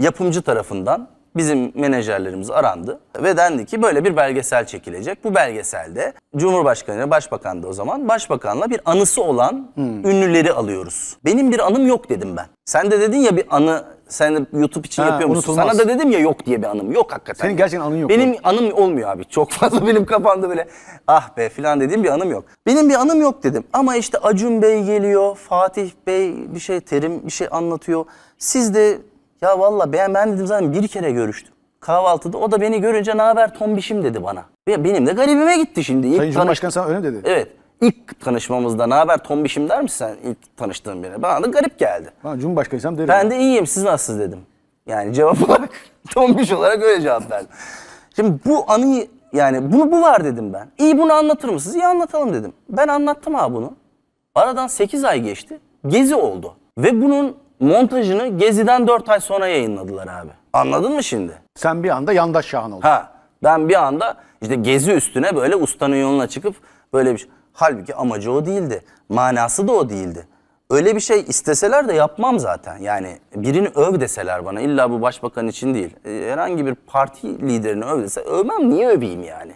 yapımcı tarafından bizim menajerlerimiz arandı ve dendi ki böyle bir belgesel çekilecek. Bu belgeselde Cumhurbaşkanı, Başbakan da o zaman Başbakanla bir anısı olan ünlüleri alıyoruz. Benim bir anım yok dedim ben. Sen de dedin ya bir anı sen de YouTube için Ha, yapıyor musun? unutulmaz. Sana da dedim ya yok diye bir anım. Yok hakikaten. Senin gerçekten anın yok. Benim anım olmuyor abi. Çok fazla benim kafamda böyle ah be filan dediğim bir anım yok. Benim bir anım yok dedim. Ama işte Acun Bey geliyor, Fatih Bey bir şey, Terim bir şey anlatıyor. Siz de ya valla ben, ben dedim zaten bir kere görüştüm. Kahvaltıda o da beni görünce ne haber tombişim dedi bana. Ve benim de garibime gitti şimdi. İlk Sayın Cumhurbaşkanı sana öyle mi dedi? Evet. İlk tanışmamızda ne haber tombişim der misin sen ilk tanıştığın birine? Bana da garip geldi. Ben Cumhurbaşkanıysam derim. Ben de iyiyim siz nasılsınız dedim. Yani cevap olarak tombiş olarak öyle cevap verdim. Şimdi bu anıyı yani bunu bu var dedim ben. İyi bunu anlatır mısınız? İyi anlatalım dedim. Ben anlattım abi bunu. Aradan 8 ay geçti. Gezi oldu. Ve bunun montajını Gezi'den 4 ay sonra yayınladılar abi. Anladın mı şimdi? Sen bir anda yandaş şahan oldun. Ha ben bir anda işte gezi üstüne böyle ustanın yoluna çıkıp böyle bir şey. Halbuki amacı o değildi. Manası da o değildi. Öyle bir şey isteseler de yapmam zaten. Yani birini öv deseler bana illa bu başbakan için değil. e, Herhangi bir parti liderini öv dese övmem niye öveyim yani?